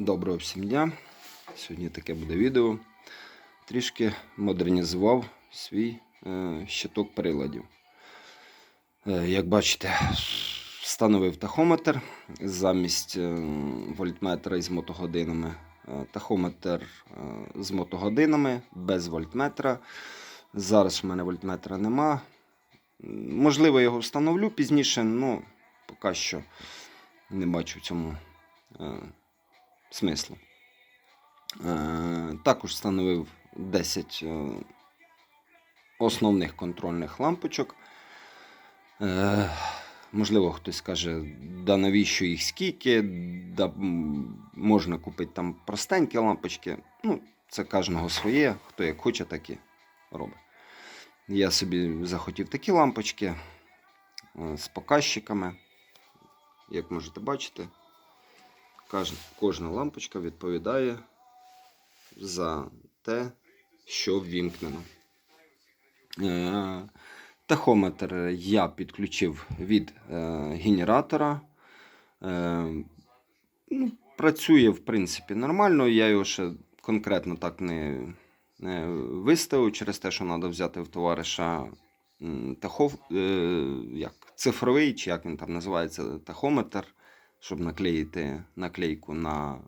Доброго всім дня. Сьогодні таке буде відео. Трішки модернізував свій е, щиток приладів. Е, як бачите, встановив тахометр замість е, вольтметра із мотогодинами. Тахометр з мотогодинами без вольтметра. Зараз в мене вольтметра нема. Можливо, його встановлю пізніше, але поки що не бачу в цьому смислу. Е, також встановив 10 е, основних контрольних лампочок. Е, можливо, хтось скаже, да навіщо їх скільки, да можна купити там простенькі лампочки. Ну, це кожного своє, хто як хоче, так і робить. Я собі захотів такі лампочки з показчиками. Як можете бачити, кожна, лампочка відповідає за те, що ввімкнено. Е, Тахометр я підключив від е, генератора. Е, ну, працює, в принципі, нормально. Я його ще конкретно так не, не виставив через те, що треба взяти в товариша тахов, як, цифровий, чи як він там називається, тахометр, щоб наклеїти наклейку на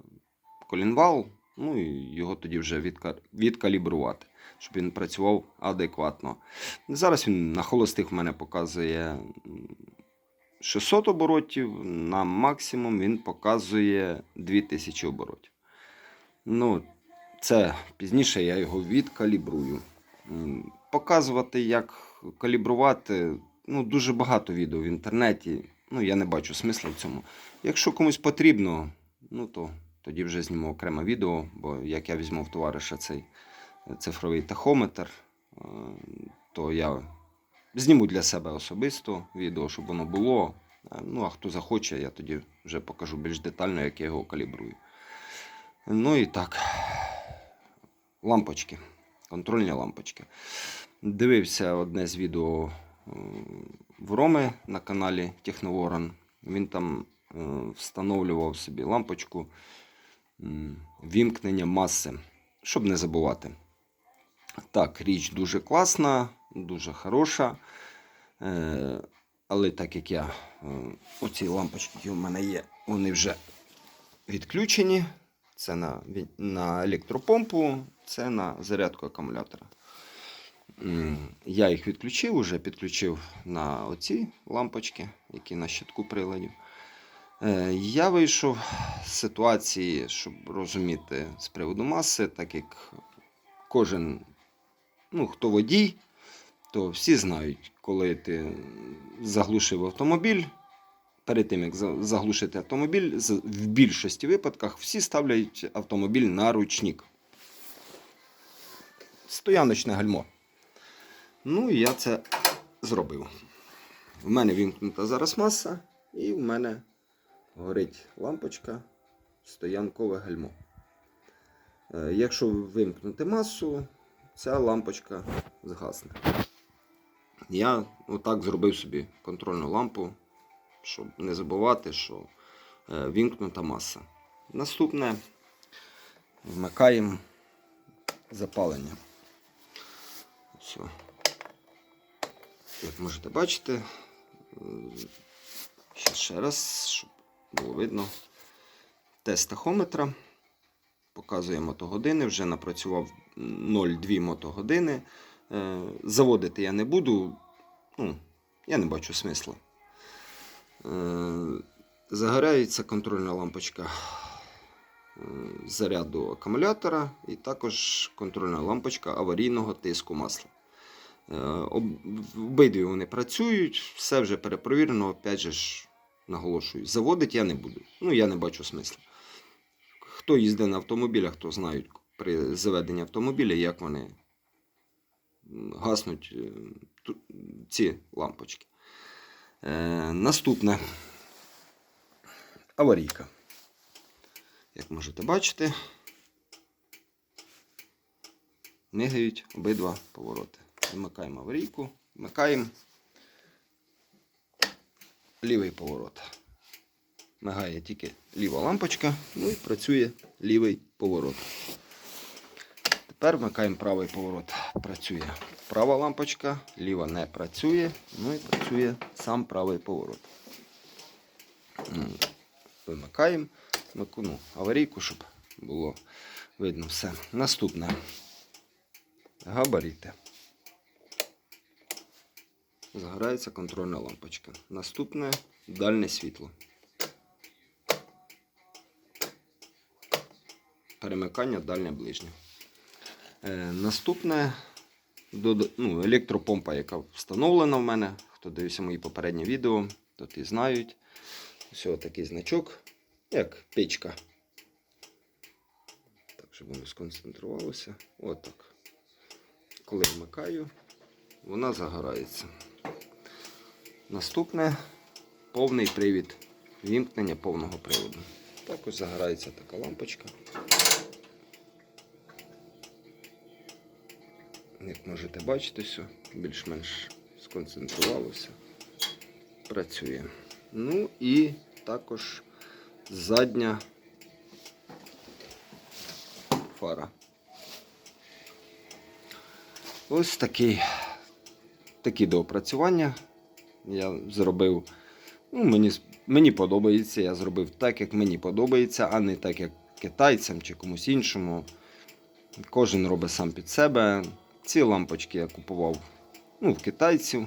колінвал. Ну і його тоді вже відкалібрувати, щоб він працював адекватно. Зараз він на холостих в мене показує 600 оборотів, на максимум він показує 2000 оборотів. Ну, це пізніше я його відкалібрую. Показувати, як калібрувати, ну, дуже багато відео в інтернеті. Ну, я не бачу смисла в цьому. Якщо комусь потрібно, ну то тоді вже зніму окреме відео, бо як я візьму в товариша цей цифровий тахометр, е, то я зніму для себе особисто відео, щоб воно було. Е, Ну, а хто захоче, я тоді вже покажу більш детально, як я його калібрую. Ну і так, лампочки, контрольні лампочки. Дивився одне з відео е, в Роми на каналі Техноворон. Він там е, встановлював собі лампочку вімкнення маси, щоб не забувати. Так, річ дуже класна, дуже хороша. Е, але так як я е, оці лампочки, які у мене є, вони вже відключені. Це на, на електропомпу, це на зарядку акумулятора. Я їх відключив, уже підключив на оці лампочки, які на щитку приладів. Е, Я вийшов з ситуації, щоб розуміти з приводу маси, так як кожен, ну, хто водій, то всі знають, коли ти заглушив автомобіль. Перед тим, як заглушити автомобіль, в більшості випадках всі ставлять автомобіль на ручник. Стояночне гальмо. Ну, і я це зробив. В мене вімкнута зараз маса, і в мене горить лампочка стоянкове гальмо. Е, Якщо вимкнути масу, ця лампочка згасне. Я отак зробив собі контрольну лампу, щоб не забувати, що е, вімкнута маса. Наступне вмикаємо запалення. Все. Як можете бачити, е, ще, ще раз, щоб було видно. Тест тахометра. Показує мотогодини, вже напрацював 0,2 мотогодини. Е, Заводити я не буду, ну, я не бачу смисла. Е, Загоряється контрольна лампочка заряду акумулятора і також контрольна лампочка аварійного тиску масла. Е, об- Обидві вони працюють, все вже перепровірено, опять же ж наголошую, заводити я не буду. Ну, я не бачу смисла. Хто їздить на автомобілях, то знають при заведенні автомобіля, як вони гаснуть е, ці лампочки. Е, наступне аварійка. Як можете бачити, мигають обидва повороти. Вмикаємо аварійку, вмикаємо лівий поворот. мигає тільки ліва лампочка, ну і працює лівий поворот. Тепер вмикаємо правий поворот. Працює права лампочка, ліва не працює, ну і працює сам правий поворот. Вимикаємо Вмику- ну, аварійку, щоб було видно все. Наступне. Габаріти. Загорається контрольна лампочка. Наступне дальне світло. Перемикання дальнє ближнє. Е, наступне ну, електропомпа, яка встановлена в мене. Хто дивився мої попередні відео, то ті знають. Ось такий значок, як печка. Так, щоб воно сконцентрувалося. Отак. Коли вмикаю, вона загорається. Наступне повний привід. Вімкнення повного приводу. Також загорається така лампочка. Як можете бачити, все більш-менш сконцентрувалося. Працює. Ну і також задня фара. Ось такий, такі доопрацювання я зробив. Ну, мені, мені подобається, я зробив так, як мені подобається, а не так, як китайцям чи комусь іншому. Кожен робить сам під себе. Ці лампочки я купував ну, в китайців.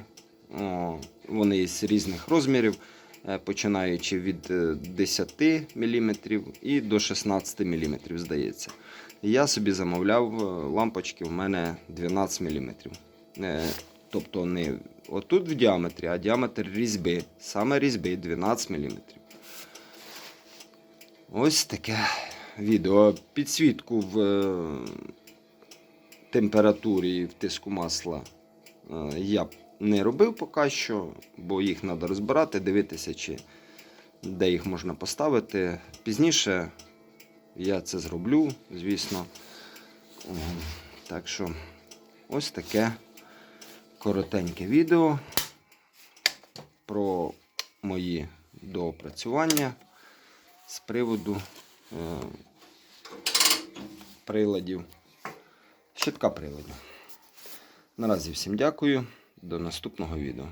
О, вони з різних розмірів, е, починаючи від е, 10 мм і до 16 мм, здається. Я собі замовляв е, лампочки, в мене 12 мм. Тобто не отут в діаметрі, а діаметр різьби. Саме різьби 12 мм. Ось таке відео. Підсвітку в е, температурі і в тиску масла е, я не робив поки що, бо їх треба розбирати, дивитися, чи де їх можна поставити. Пізніше я це зроблю, звісно. Так що ось таке коротеньке відео про мої доопрацювання з приводу е, приладів, щитка приладів. Наразі всім дякую. До наступного відео.